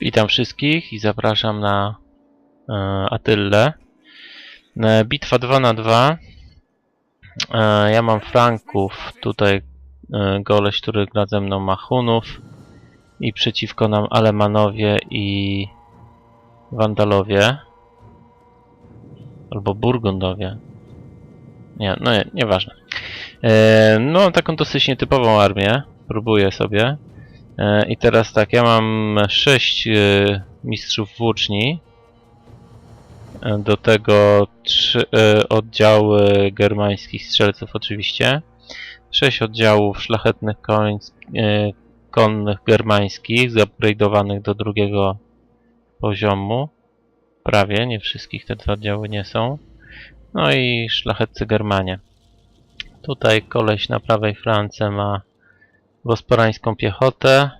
Witam wszystkich i zapraszam na e, Atylę. E, bitwa 2 na 2. E, ja mam Franków, tutaj e, goleś, który gra ze mną ma Hunów i przeciwko nam Alemanowie i Wandalowie. Albo Burgundowie. Nie, no nie, nieważne. E, no taką dosyć nietypową armię. Próbuję sobie. E, I teraz tak, ja mam 6 mistrzów włóczni. E, Do tego 3 oddziały germańskich strzelców oczywiście. 6 oddziałów szlachetnych e, konnych germańskich, zupgrade'owanych do drugiego poziomu. Prawie, nie wszystkich te dwa oddziały nie są. No i szlachetcy Germanie. Tutaj koleś na prawej flance ma bosporańską piechotę,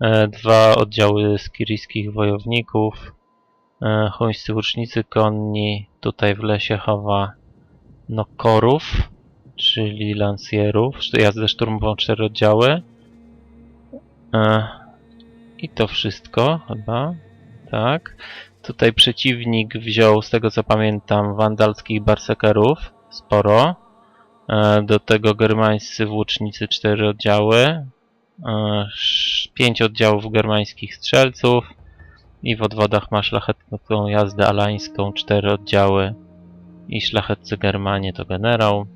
e, dwa oddziały skiryjskich wojowników, e, chuńscy łucznicy konni, tutaj w lesie chowa nokorów, czyli lancjerów, jazdę szturmową cztery oddziały. E, I to wszystko chyba, tak. Tutaj przeciwnik wziął, z tego co pamiętam, wandalskich barsekerów, sporo. E, Do tego germańscy włócznicy, cztery oddziały. e, sz- Pięć oddziałów germańskich strzelców. I w odwodach ma szlachetną jazdę alańską, cztery oddziały. I szlachetcy Germanie to generał.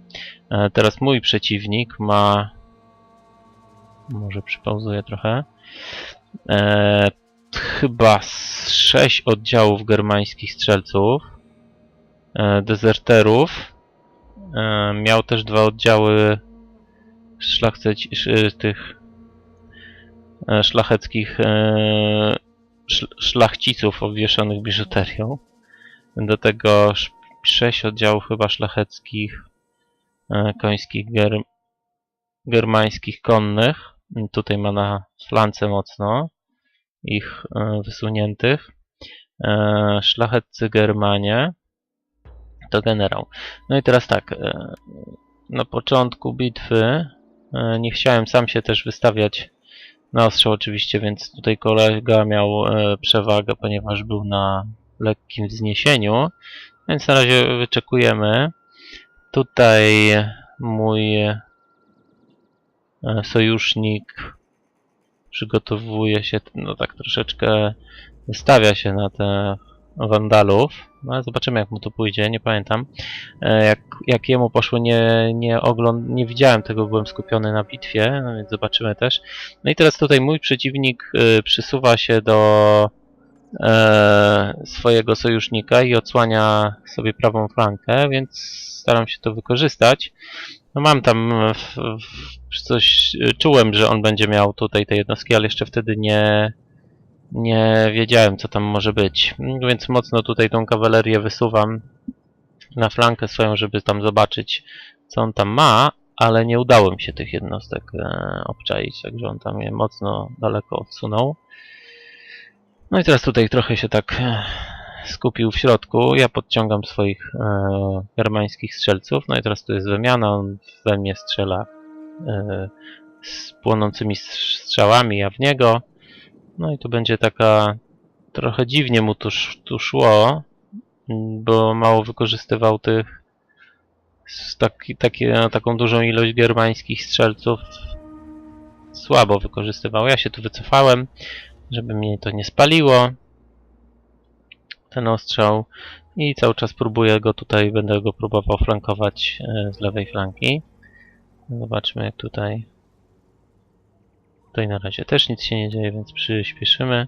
E, Teraz mój przeciwnik ma... Może przypauzuję trochę. E, chyba z sześć oddziałów germańskich strzelców, e, dezerterów. E, miał też dwa oddziały szlachceci, sz, tych e, szlacheckich e, szl, szlachciców obwieszonych biżuterią. Do tego sz- sześć oddziałów chyba szlacheckich e, końskich ger, germańskich konnych. Tutaj ma na flance mocno ich e, wysuniętych. E, Szlachetcy Germanie to generał. No i teraz tak, e, na początku bitwy e, nie chciałem sam się też wystawiać na ostrzał oczywiście, więc tutaj kolega miał e, przewagę, ponieważ był na lekkim wzniesieniu, więc na razie wyczekujemy. Tutaj mój sojusznik przygotowuje się, no tak troszeczkę wystawia się na te wandalów. No zobaczymy jak mu to pójdzie, nie pamiętam. E, Jak, jak jemu poszło, nie, nie, ogląd nie widziałem tego, byłem skupiony na bitwie, no więc zobaczymy też. No i teraz tutaj mój przeciwnik y, przysuwa się do e, swojego sojusznika i odsłania sobie prawą flankę, więc staram się to wykorzystać. No mam tam w, w, coś, y, czułem, że on będzie miał tutaj te jednostki, ale jeszcze wtedy nie, nie wiedziałem, co tam może być. Mm, Więc mocno tutaj tą kawalerię wysuwam na flankę swoją, żeby tam zobaczyć, co on tam ma, ale nie udało mi się tych jednostek e, obczaić, także on tam je mocno daleko odsunął. No i teraz tutaj trochę się tak e, skupił w środku. Ja podciągam swoich e, germańskich strzelców. No i teraz tu jest wymiana, on we mnie strzela e, z płonącymi strz- strzałami, ja w niego. No i tu będzie taka... Trochę dziwnie mu tu, tu szło, bo mało wykorzystywał tych... s- Taki, takie, taką dużą ilość germańskich strzelców. Słabo wykorzystywał. Ja się tu wycofałem, żeby mnie to nie spaliło. Ten ostrzał. I cały czas próbuję go tutaj, będę go próbował flankować e, z lewej flanki. Zobaczmy jak tutaj Tutaj na razie też nic się nie dzieje, więc przyspieszymy.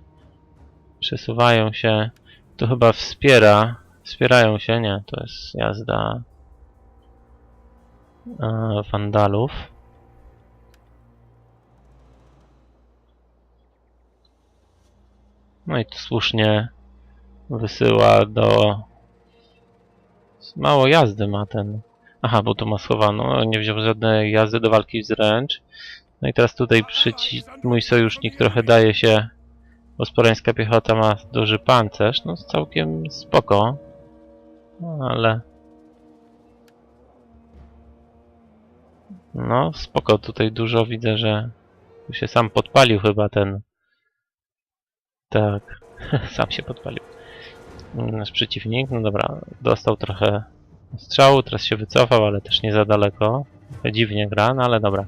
Przesuwają się. Tu chyba wspiera. Wspierają się, nie, to jest jazda e, wandalów. No i tu słusznie wysyła do... Mało jazdy ma ten... Aha, bo tu ma schowaną. Nie wziął żadnej jazdy do walki wręcz. No i teraz tutaj przyci mój sojusznik trochę daje się. Bosporańska piechota ma duży pancerz, no całkiem spoko. No ale... No spoko, tutaj dużo widzę, że tu się sam podpalił chyba ten Tak, sam się podpalił. Nasz przeciwnik, no dobra, dostał trochę strzału, teraz się wycofał, ale też nie za daleko. Dziwnie gra, no ale dobra.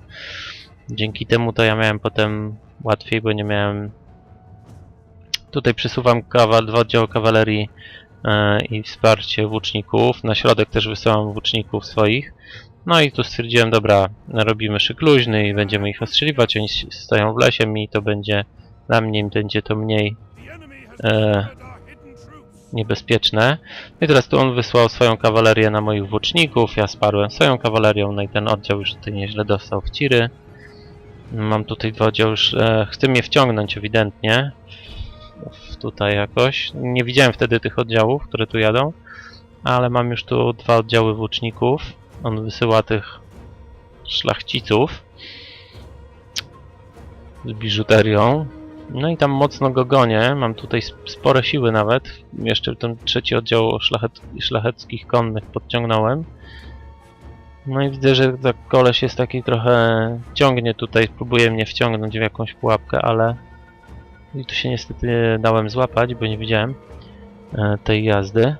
Dzięki temu to ja miałem potem łatwiej, bo nie miałem... Tutaj przesuwam kawa, dwa oddziały kawalerii e, i wsparcie włóczników. Na środek też wysyłam włóczników swoich. No i tu stwierdziłem, dobra, robimy szyk luźny i będziemy ich ostrzeliwać. Oni stoją w lesie, mi to będzie, dla mnie będzie to mniej e, niebezpieczne. No i teraz tu on wysłał swoją kawalerię na moich włóczników, ja sparłem swoją kawalerią, no i ten oddział już tutaj nieźle dostał w ciry. Mam tutaj dwa oddziały, już, e, chce mnie wciągnąć ewidentnie. W, tutaj jakoś. Nie widziałem wtedy tych oddziałów, które tu jadą, ale mam już tu dwa oddziały włóczników. On wysyła tych szlachciców z biżuterią. No i tam mocno go gonię. Mam tutaj sp- spore siły nawet. Jeszcze ten trzeci oddział szlachet, szlacheckich konnych podciągnąłem. No i widzę, że koleś jest taki trochę... ciągnie tutaj, próbuje mnie wciągnąć w jakąś pułapkę, ale... I tu się niestety dałem złapać, bo nie widziałem e, tej jazdy.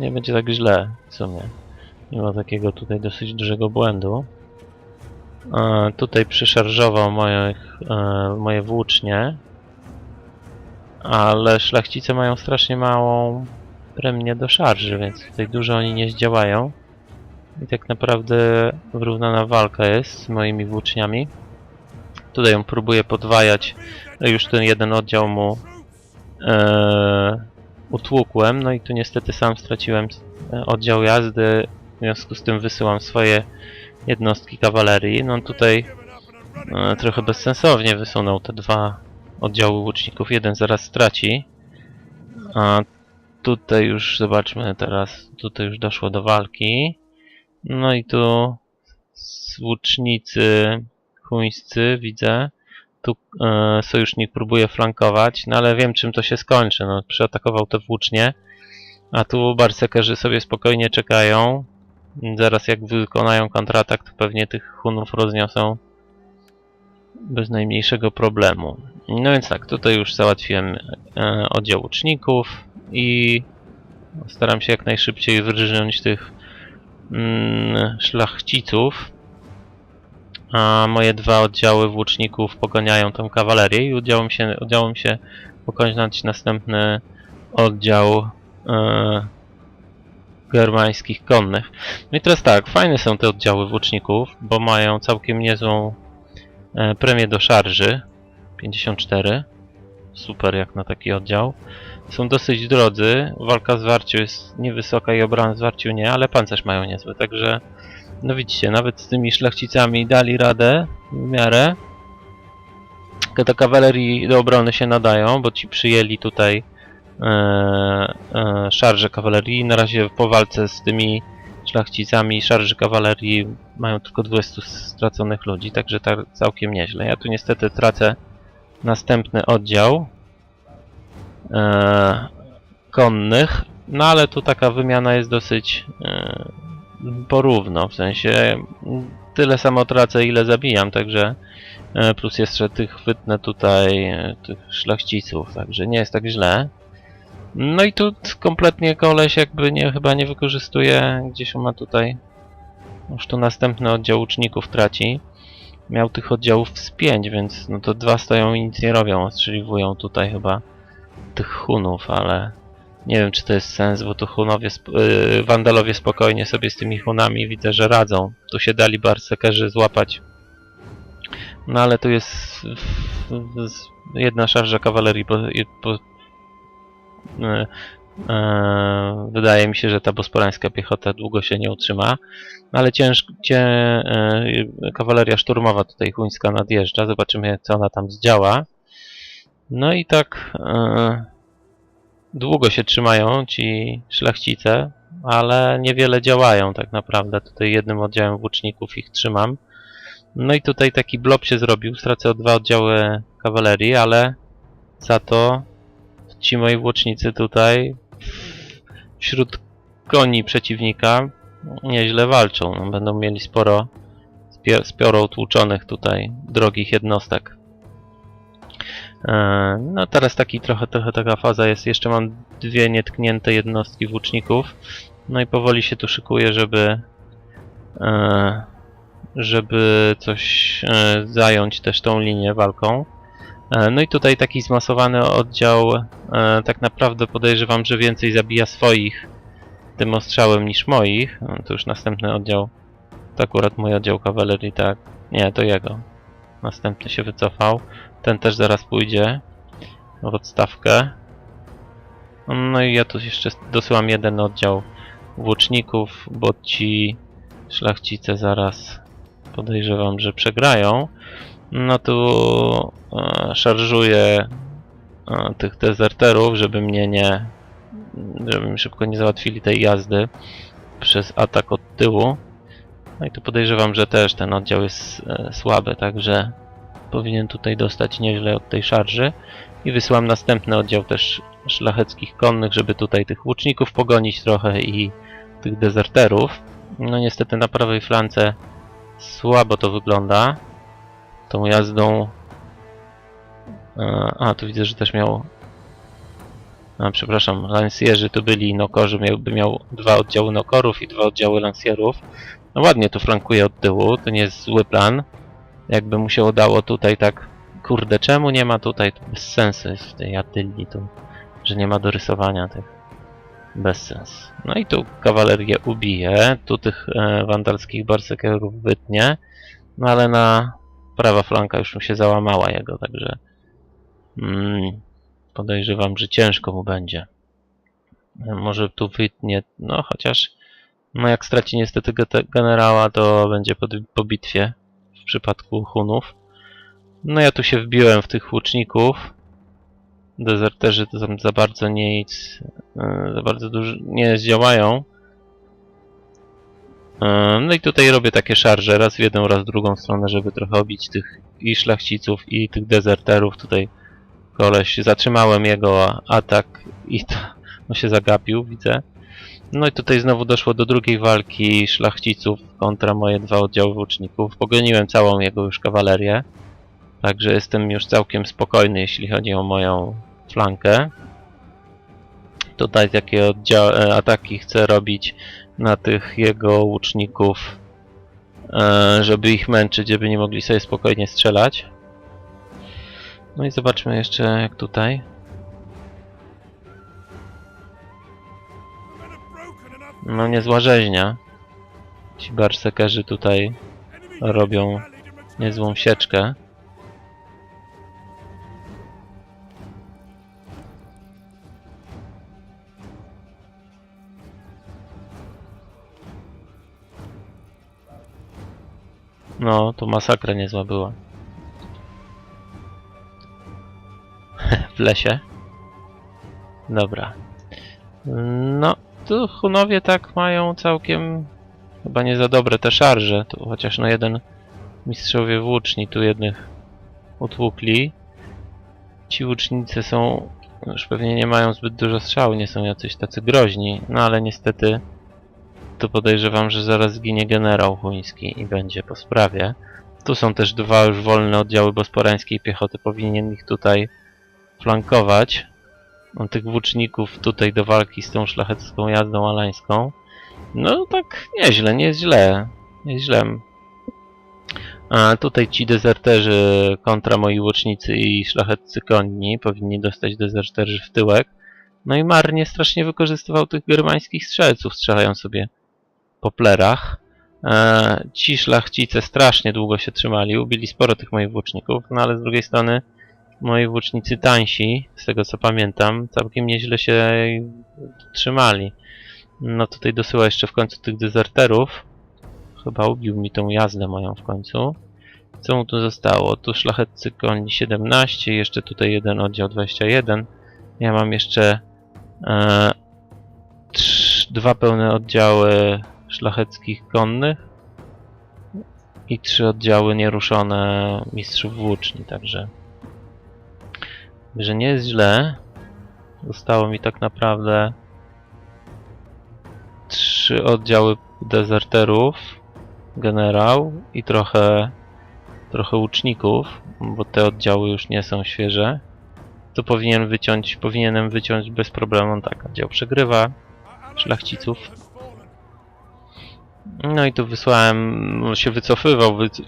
Nie będzie tak źle w sumie. Mimo takiego tutaj dosyć dużego błędu. E, tutaj przyszarżował moich, e, moje włócznie. Ale szlachcice mają strasznie małą premię do szarży, więc tutaj dużo oni nie zdziałają. I tak naprawdę wyrównana walka jest z moimi włóczniami. Tutaj ją próbuję podwajać. No już ten jeden oddział mu e, utłukłem. No i tu niestety sam straciłem e, oddział jazdy. W związku z tym wysyłam swoje jednostki kawalerii. No tutaj e, trochę bezsensownie wysunął te dwa oddziały łuczników. Jeden zaraz straci. A tutaj już zobaczmy teraz. Tutaj już doszło do walki. No i tu łucznicy chuńscy widzę. Tu e, sojusznik próbuje flankować, no ale wiem czym to się skończy. No, przyatakował te włócznie. A tu barsekerzy sobie spokojnie czekają. Zaraz jak wykonają kontratak, to pewnie tych Hunów rozniosą bez najmniejszego problemu. No więc tak, tutaj już załatwiłem e, oddział łuczników i staram się jak najszybciej wyrżnąć tych mm, szlachciców. A moje dwa oddziały włóczników pogoniają tą kawalerię i udało mi się, udało mi się pokonać następny oddział e, germańskich konnych. No i teraz tak, fajne są te oddziały włóczników, bo mają całkiem niezłą e, premię do szarży. 54. Super jak na taki oddział. Są dosyć drodzy. Walka w zwarciu jest niewysoka i obrona w zwarciu nie, ale pancerz mają niezły, także no widzicie, nawet z tymi szlachcicami dali radę w miarę. Do kawalerii do obrony się nadają, bo ci przyjęli tutaj e, e, szarże kawalerii. Na razie po walce z tymi szlachcicami szarży kawalerii mają tylko 20 straconych ludzi, także tak całkiem nieźle. Ja tu niestety tracę następny oddział e, konnych, no ale tu taka wymiana jest dosyć e, porówno, w sensie tyle samo tracę ile zabijam, także e, plus jeszcze tych wytnę tutaj e, tych szlachciców, także nie jest tak źle. No i tu kompletnie koleś jakby nie, chyba nie wykorzystuje, gdzieś on ma tutaj już tu następny oddział łuczników traci. Miał tych oddziałów z pięć, więc no to dwa stoją i nic nie robią, ostrzeliwują tutaj chyba tych Hunów, ale nie wiem czy to jest sens, bo tu Hunowie, yy, Wandalowie spokojnie sobie z tymi Hunami widzę, że radzą. Tu się dali barsekerzy złapać. No ale tu jest jedna szarża kawalerii po, yy, yy, wydaje mi się, że ta bosporańska piechota długo się nie utrzyma. Ale ciężko, cie, yy, kawaleria szturmowa tutaj chuńska nadjeżdża. Zobaczymy co ona tam zdziała. No i tak yy, długo się trzymają ci szlachcice, ale niewiele działają tak naprawdę. Tutaj jednym oddziałem włóczników ich trzymam. No i tutaj taki blob się zrobił. Stracę dwa oddziały kawalerii, ale za to ci moi włócznicy tutaj wśród koni przeciwnika nieźle walczą. No, będą mieli sporo sporo utłuczonych tutaj drogich jednostek. E, No teraz taki trochę, trochę taka faza jest. Jeszcze mam dwie nietknięte jednostki włóczników. No i powoli się tu szykuję, żeby e, żeby coś e, zająć też tą linię walką. No i tutaj taki zmasowany oddział tak naprawdę podejrzewam, że więcej zabija swoich tym ostrzałem niż moich. No, to już następny oddział. To akurat mój oddział kawalerii, tak. Nie, to jego. Następny się wycofał. Ten też zaraz pójdzie w odstawkę. No i ja tu jeszcze dosyłam jeden oddział włóczników, bo ci szlachcice zaraz podejrzewam, że przegrają. No tu e, szarżuję e, tych dezerterów, żeby mnie nie żeby mi szybko nie załatwili tej jazdy przez atak od tyłu. No i tu podejrzewam, że też ten oddział jest e, słaby, także powinien tutaj dostać nieźle od tej szarży. I wysyłam następny oddział też szlacheckich konnych, żeby tutaj tych łuczników pogonić trochę i tych dezerterów. No niestety na prawej flance słabo to wygląda. Tą jazdą... E, A, tu widzę, że też miał... A, przepraszam, lansjerzy tu byli, nokorzy miałby miał dwa oddziały nokorów i dwa oddziały lansjerów. No ładnie tu flankuje od tyłu, to nie jest zły plan. Jakby mu się udało tutaj tak... Kurde, czemu nie ma tutaj? Bez sensu jest w tej atylii tu, że nie ma dorysowania tych. Bez sens. No i tu kawalerię ubije, tu tych e, wandalskich berserkerów wytnie, no ale na prawa flanka już mu się załamała jego, także mm, podejrzewam, że ciężko mu będzie. Może tu wytnie, no chociaż no jak straci niestety ge- generała, to będzie po, po bitwie w przypadku Hunów. No ja tu się wbiłem w tych łuczników. Dezerterzy to tam za bardzo nic, e, za bardzo dużo nie zdziałają. E, No i tutaj robię takie szarże, raz w jedną, raz w drugą stronę, żeby trochę obić tych i szlachciców, i tych dezerterów. Tutaj koleś, zatrzymałem jego atak i to no się zagapił, widzę. No i tutaj znowu doszło do drugiej walki szlachciców kontra moje dwa oddziały włóczników. Pogoniłem całą jego już kawalerię. Także jestem już całkiem spokojny, jeśli chodzi o moją flankę. Tutaj oddzia- e, ataki chcę robić na tych jego łuczników, e, żeby ich męczyć, żeby nie mogli sobie spokojnie strzelać. No i zobaczmy jeszcze jak tutaj. No niezła rzeźnia. Ci berserkerzy tutaj robią niezłą sieczkę. No, to masakra niezła była. w lesie. Dobra. No, tu Hunowie tak mają całkiem chyba nie za dobre te szarże. Tu chociaż no jeden mistrzowie włóczni tu jednych utłukli. Ci łucznicy są już pewnie nie mają zbyt dużo strzału, nie są jacyś tacy groźni, no ale niestety to podejrzewam, że zaraz zginie generał chuński i będzie po sprawie. Tu są też dwa już wolne oddziały bosporańskiej piechoty, powinien ich tutaj flankować. Tych włóczników tutaj do walki z tą szlachecką jazdą alańską. No tak nieźle, nie jest źle. Nie jest źle. A tutaj ci dezerterzy kontra moi łucznicy i szlacheccy konni powinni dostać dezerterzy w tyłek. No i marnie strasznie wykorzystywał tych germańskich strzelców, strzelają sobie po plerach. E, ci szlachcice strasznie długo się trzymali, ubili sporo tych moich włóczników, no ale z drugiej strony moi włócznicy tańsi, z tego co pamiętam, całkiem nieźle się trzymali. No tutaj dosyła jeszcze w końcu tych dezerterów. Chyba ubił mi tą jazdę moją w końcu. Co mu tu zostało? Tu szlacheccy koni 17, jeszcze tutaj jeden oddział 21. Ja mam jeszcze e, trz, dwa pełne oddziały szlacheckich konnych i trzy oddziały nieruszone mistrzów włóczni, także że nie jest źle. Zostało mi tak naprawdę trzy oddziały dezerterów, generał i trochę trochę łuczników, bo te oddziały już nie są świeże, to powinien wyciąć, powinienem wyciąć bez problemu. Tak, oddział przegrywa szlachciców. No i tu wysłałem, no, się wycofywał, wyc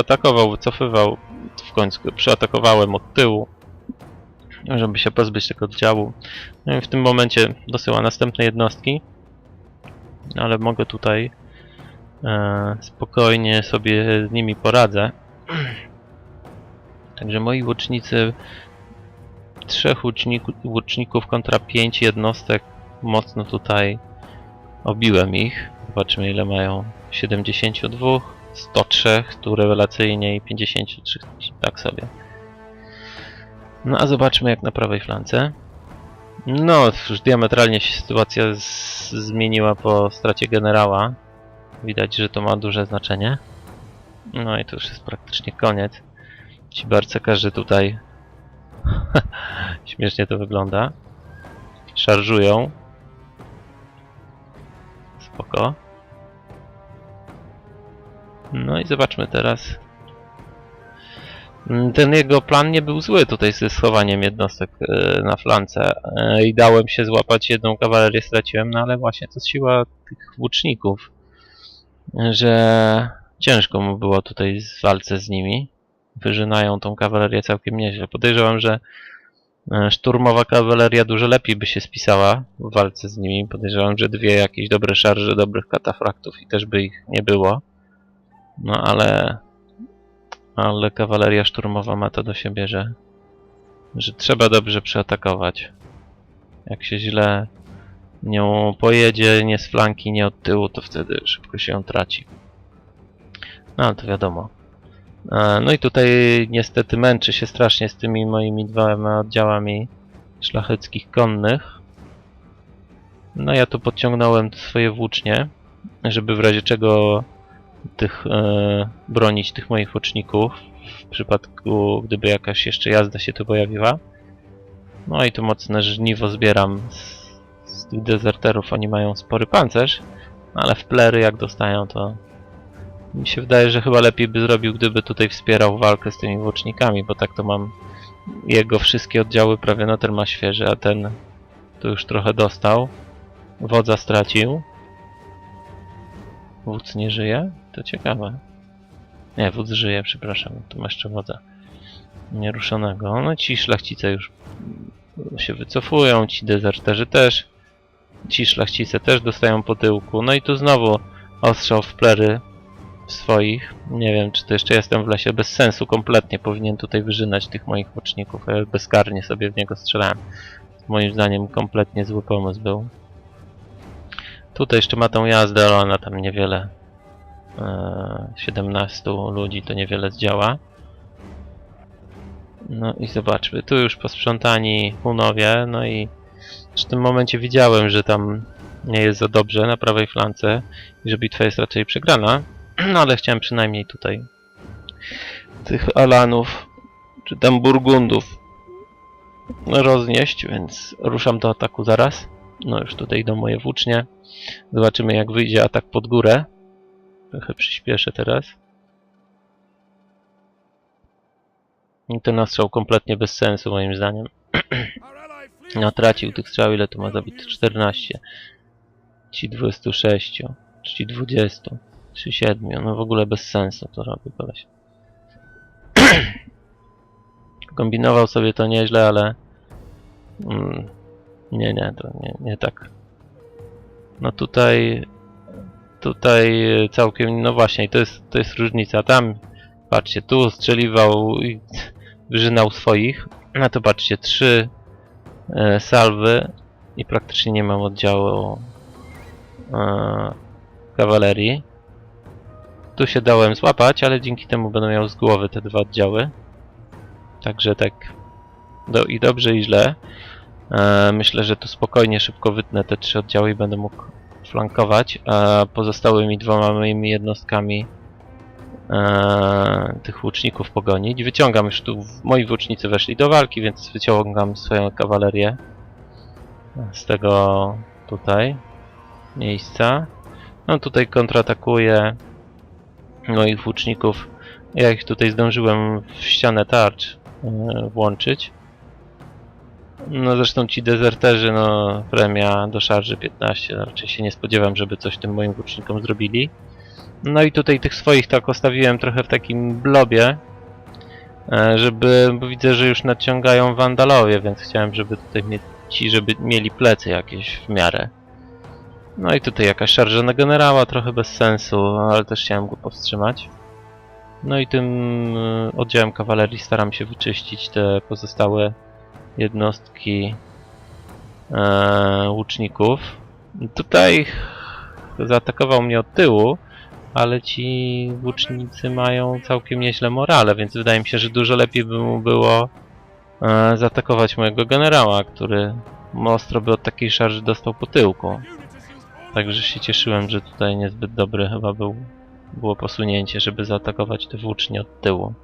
atakował, wycofywał. W końcu go przyatakowałem od tyłu, żeby się pozbyć tego oddziału. No i w tym momencie dosyła następne jednostki, ale mogę tutaj e, spokojnie sobie z nimi poradzę. Także moi łucznicy, trzech łuczników, łuczników kontra pięć jednostek, mocno tutaj obiłem ich. Zobaczmy ile mają. 72, 103, tu rewelacyjnie i 53, tak sobie. No a zobaczmy jak na prawej flance. No, już diametralnie się sytuacja zmieniła po stracie generała. Widać, że to ma duże znaczenie. No i to już jest praktycznie koniec. Ci barcekarze tutaj śmiesznie to wygląda. Szarżują. Spoko. No i zobaczmy teraz. Mm, Ten jego plan nie był zły tutaj ze schowaniem jednostek e, na flance e, i dałem się złapać, jedną kawalerię straciłem, no ale właśnie to siła tych włóczników, że ciężko mu było tutaj w walce z nimi. Wyżynają tą kawalerię całkiem nieźle. Podejrzewam, że e, szturmowa kawaleria dużo lepiej by się spisała w walce z nimi. Podejrzewam, że dwie jakieś dobre szarże dobrych katafraktów i też by ich nie było. No ale ale kawaleria szturmowa ma to do siebie, że, że trzeba dobrze przeatakować. Jak się źle nią pojedzie, nie z flanki, nie od tyłu, to wtedy szybko się ją traci. No ale to wiadomo. E, No i tutaj niestety męczy się strasznie z tymi moimi dwoma oddziałami szlacheckich konnych. No ja tu podciągnąłem swoje włócznie, żeby w razie czego tych e, bronić tych moich łuczników w przypadku gdyby jakaś jeszcze jazda się tu pojawiła. No i tu mocne żniwo zbieram z, z tych dezerterów, oni mają spory pancerz, ale w plery jak dostają to mi się wydaje, że chyba lepiej by zrobił gdyby tutaj wspierał walkę z tymi łucznikami, bo tak to mam jego wszystkie oddziały prawie na ten ma świeże, a ten tu już trochę dostał. Wodza stracił. Wódz nie żyje? To ciekawe. Nie, wódz żyje, przepraszam. Tu masz jeszcze wodza. Nieruszonego. No ci szlachcice już się wycofują, ci dezerterzy też. Ci szlachcice też dostają po tyłku. No i tu znowu ostrzał w plery swoich. Nie wiem, czy to jeszcze jestem w lesie. Bez sensu kompletnie. Powinien tutaj wyżynać tych moich łuczników. Ja bezkarnie sobie w niego strzelałem. Moim zdaniem kompletnie zły pomysł był. Tutaj jeszcze ma tą jazdę, ale ona tam niewiele. E, 17 ludzi to niewiele zdziała. No i zobaczmy, tu już posprzątani Hunowie, no i w tym momencie widziałem, że tam nie jest za dobrze na prawej flance i że bitwa jest raczej przegrana, no ale chciałem przynajmniej tutaj tych Alanów, czy tam Burgundów roznieść, więc ruszam do ataku zaraz. No już tutaj idą moje włócznie. Zobaczymy jak wyjdzie atak pod górę. Trochę przyspieszę teraz. I ten ostrzał kompletnie bez sensu moim zdaniem. No tracił tych strzał, ile tu ma zabić? 14. Ci 26. Ci 20. Czy 7. No w ogóle bez sensu to robi koleś. Kombinował sobie to nieźle, ale... Mm, nie, nie, to nie, nie tak. No tutaj... Tutaj całkiem... No właśnie, to jest, to jest różnica. Tam, patrzcie, tu strzeliwał i wyżynał swoich. No to patrzcie, trzy e, salwy i praktycznie nie mam oddziału e, kawalerii. Tu się dałem złapać, ale dzięki temu będę miał z głowy te dwa oddziały. Także tak do, i dobrze i źle. E, myślę, że tu spokojnie, szybko wytnę te trzy oddziały i będę mógł flankować, a pozostałymi dwoma moimi jednostkami e, tych łuczników pogonić. Wyciągam już tu, moi włócznicy weszli do walki, więc wyciągam swoją kawalerię z tego tutaj miejsca. No tutaj kontratakuję moich włóczników Ja ich tutaj zdążyłem w ścianę tarcz e, włączyć. No zresztą ci dezerterzy, no premia do szarży 15. Raczej się nie spodziewam, żeby coś tym moim włócznikom zrobili. No i tutaj tych swoich tak ostawiłem trochę w takim blobie, e, żeby, bo widzę, że już nadciągają wandalowie, więc chciałem, żeby tutaj mieć ci, żeby mieli plecy jakieś w miarę. No i tutaj jakaś szarża na generała, trochę bez sensu, ale też chciałem go powstrzymać. No i tym y, oddziałem kawalerii staram się wyczyścić te pozostałe jednostki e, łuczników. Tutaj zaatakował mnie od tyłu, ale ci łucznicy mają całkiem nieźle morale, więc wydaje mi się, że dużo lepiej by mu było e, zaatakować mojego generała, który ostro by od takiej szarży dostał po tyłku. Także się cieszyłem, że tutaj niezbyt dobry chyba był, było posunięcie, żeby zaatakować te włócznie od tyłu.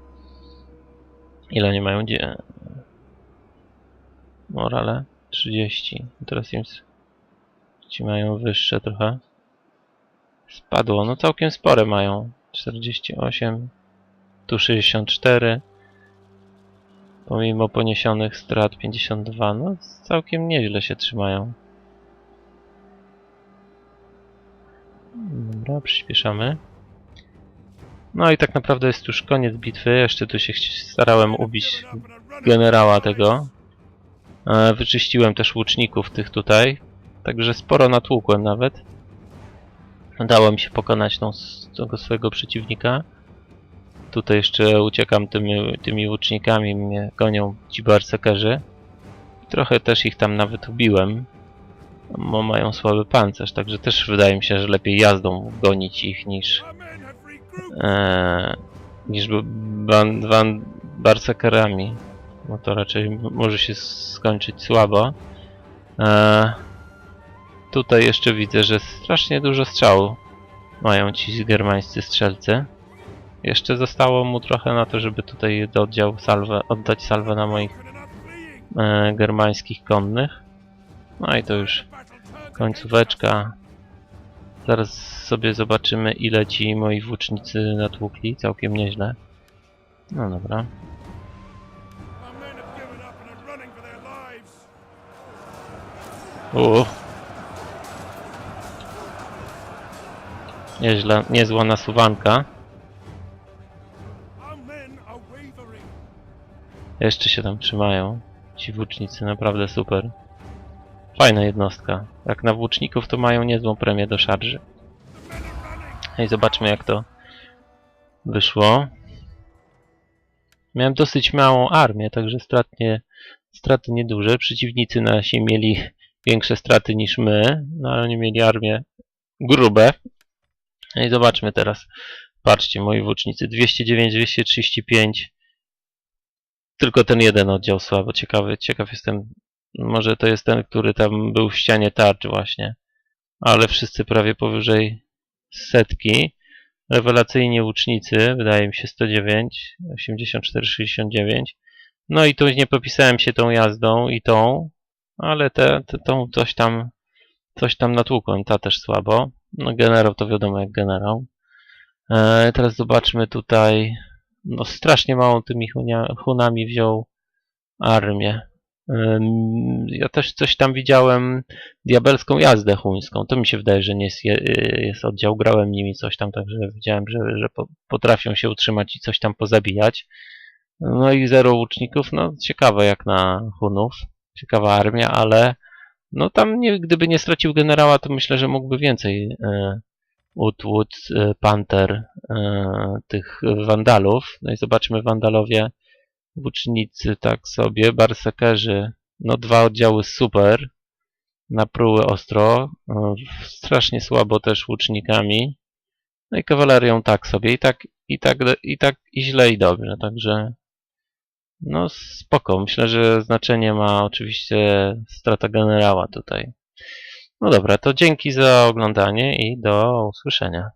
Ile nie mają? Morale? 30. Teraz im ci mają wyższe trochę. Spadło, no całkiem spore mają. 48. Tu 64. Pomimo poniesionych strat 52. No całkiem nieźle się trzymają. Dobra, przyspieszamy. No i tak naprawdę jest już koniec bitwy. Jeszcze tu się starałem ubić generała tego. E, Wyczyściłem też łuczników tych tutaj. Także sporo natłukłem nawet. Udało mi się pokonać tą, tego swojego przeciwnika. Tutaj jeszcze uciekam tymi, tymi łucznikami, mnie gonią ci berserkerzy. Trochę też ich tam nawet ubiłem. Bo mają słaby pancerz, także też wydaje mi się, że lepiej jazdą gonić ich niż e, niż ban, ban. To raczej może się skończyć słabo. E, tutaj jeszcze widzę, że strasznie dużo strzału mają ci germańscy strzelcy. Jeszcze zostało mu trochę na to, żeby tutaj oddział salwę, oddać salwę na moich e, germańskich konnych. No i to już końcóweczka. Zaraz sobie zobaczymy ile ci moi włócznicy natłukli. Całkiem nieźle. No dobra. Uuu. Nieźle, niezła nasuwanka. Jeszcze się tam trzymają. Ci włócznicy naprawdę super. Fajna jednostka. Jak na włóczników to mają niezłą premię do szarży. No I zobaczmy jak to wyszło. Miałem dosyć małą armię, także stratnie, straty nieduże. Przeciwnicy nasi mieli większe straty niż my, no ale oni mieli armię grube. No i zobaczmy teraz. Patrzcie, moi włócznicy. 209, 235. Tylko ten jeden oddział słabo. Ciekawy, ciekaw jestem. Może to jest ten, który tam był w ścianie tarcz właśnie. Ale wszyscy prawie powyżej setki. Rewelacyjnie łucznicy, wydaje mi się 109, 84, 69. No i tu nie popisałem się tą jazdą i tą, ale te, te, tą coś tam coś tam natłukłem, ta też słabo. No generał to wiadomo jak generał. E, teraz zobaczmy tutaj, no strasznie małą tymi Hunia, Hunami wziął armię. Ym, Ja też coś tam widziałem, diabelską jazdę chuńską. To mi się wydaje, że nie jest, je- jest oddział. Grałem nimi coś tam, także widziałem, że, że po- potrafią się utrzymać i coś tam pozabijać. No i zero łuczników, no ciekawe jak na Hunów. Ciekawa armia, ale no tam nie, gdyby nie stracił generała, to myślę, że mógłby więcej e, e, panter e, tych wandalów. No i zobaczmy wandalowie włócznicy tak sobie, barsekerzy, no dwa oddziały super, napruły ostro, e, strasznie słabo też łucznikami, no i kawalerią tak sobie, i tak, i tak, i tak, i źle, i dobrze, także no spoko, myślę, że znaczenie ma oczywiście strata generała tutaj. No dobra, to dzięki za oglądanie i do usłyszenia.